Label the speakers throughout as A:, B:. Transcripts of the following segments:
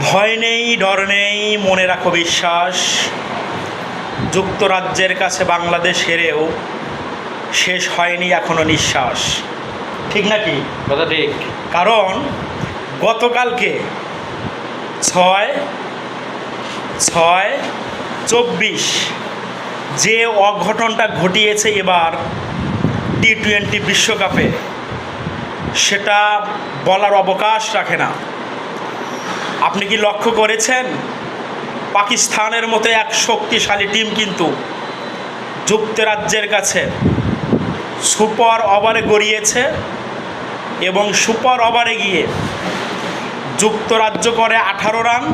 A: ভয় নেই ডর নেই মনে রাখো বিশ্বাস। যুক্তরাজ্যের কাছে বাংলাদেশ হেরেও শেষ হয়নি এখনও নিঃশ্বাস। ঠিক নাকি?
B: কথা ঠিক।
A: কারণ গতকালকে ছয় ছয় চব্বিশ যে অঘটনটা ঘটিয়েছে এবার টি টোয়েন্টি বিশ্বকাপে সেটা বলার অবকাশ রাখে না। আপনি কি লক্ষ্য করেছেন? পাকিস্তানের মতো এক শক্তিশালী টিম কিন্তু যুক্তরাজ্যের কাছে সুপার ওভারে গড়িয়েছে এবং সুপার ওভারে গিয়ে যুক্তরাজ্য করে আঠারো রান,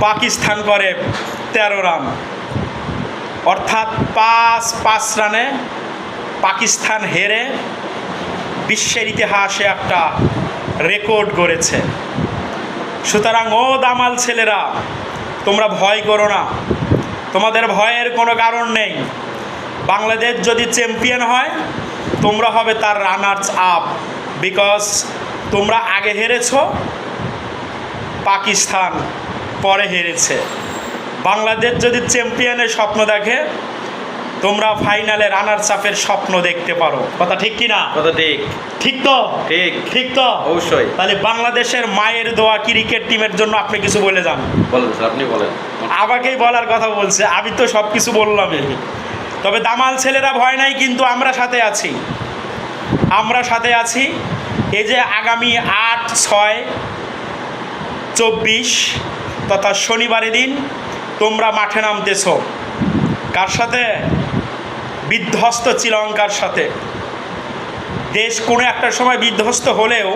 A: পাকিস্তান করে তেরো রান। অর্থাৎ পাঁচ পাঁচ রানে পাকিস্তান হেরে বিশ্বের ইতিহাসে একটা রেকর্ড করেছে সুতরাং ও দামাল ছেলেরা, তোমরা ভয় করো না। তোমাদের ভয়ের কোনো কারণ নেই। বাংলাদেশ যদি চ্যাম্পিয়ন হয়, তোমরা হবে তার রানার্স আপ বিকজ তোমরা আগে হেরেছ, পাকিস্তান পরে হেরেছে। বাংলাদেশ যদি চ্যাম্পিয়নের স্বপ্ন দেখে তোমরা ফাইনালে রানার আপের স্বপ্ন দেখতে পারো। কথা ঠিক কি না?
B: কথা ঠিক।
A: ঠিক তো?
B: ঠিক।
A: ঠিক তো?
B: অবশ্যই।
A: তাহলে বাংলাদেশের মায়ের দোয়া ক্রিকেট টিমের জন্য আপনি কিছু বলে যান।
B: বলেন স্যার আপনি বলেন।
A: আমাকেই বলার কথা বলছে আমি তো সব কিছু বললামই তবে দামাল ছেলেরা ভয় নাই কিন্তু আমরা সাথে আছি। আমরা সাথে আছি। এই যে আগামী আট ছয় চব্বিশ তথা শনিবারের দিন তোমরা মাঠে নামতেছ। কার সাথে? বিধ্বস্ত শ্রীলঙ্কার সাথে। দেশ কোনো একটা সময় বিধ্বস্ত হলেও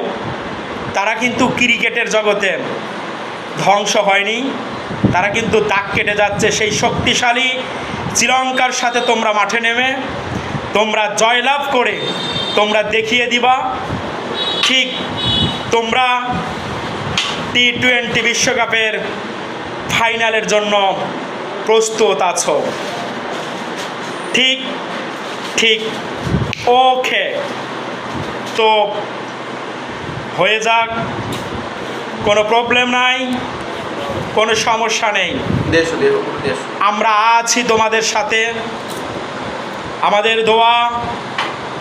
A: তারা কিন্তু ক্রিকেটের জগতে ধ্বংস হয়নি। তারা কিন্তু দাগ কেটে যাচ্ছে। সেই শক্তিশালী শ্রীলঙ্কার সাথে তোমরা মাঠে নেমে, তোমরা জয়লাভ করে তোমরা দেখিয়ে দিবা। ঠিক তোমরা টি টোয়েন্টি বিশ্বকাপের ফাইনালের জন্য প্রস্তুত আছো। ঠিক ঠিক ওকে। তো হয়ে যাক কোনো প্রবলেম নাই কোনো সমস্যা নেই। আমরা আছি তোমাদের সাথে। আমাদের দোয়া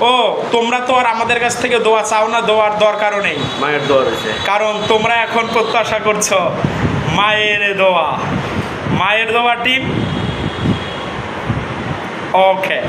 A: ও তোমরা তো আর আমাদের কাছ থেকে দোয়া চাও না দোয়ার দরকারও নেই।
B: মায়ের দোয়া রয়েছে।
A: কারণ তোমরা এখন প্রত্যাশা করছ মায়ের দোয়া। মায়ের দোয়া টিম ওকে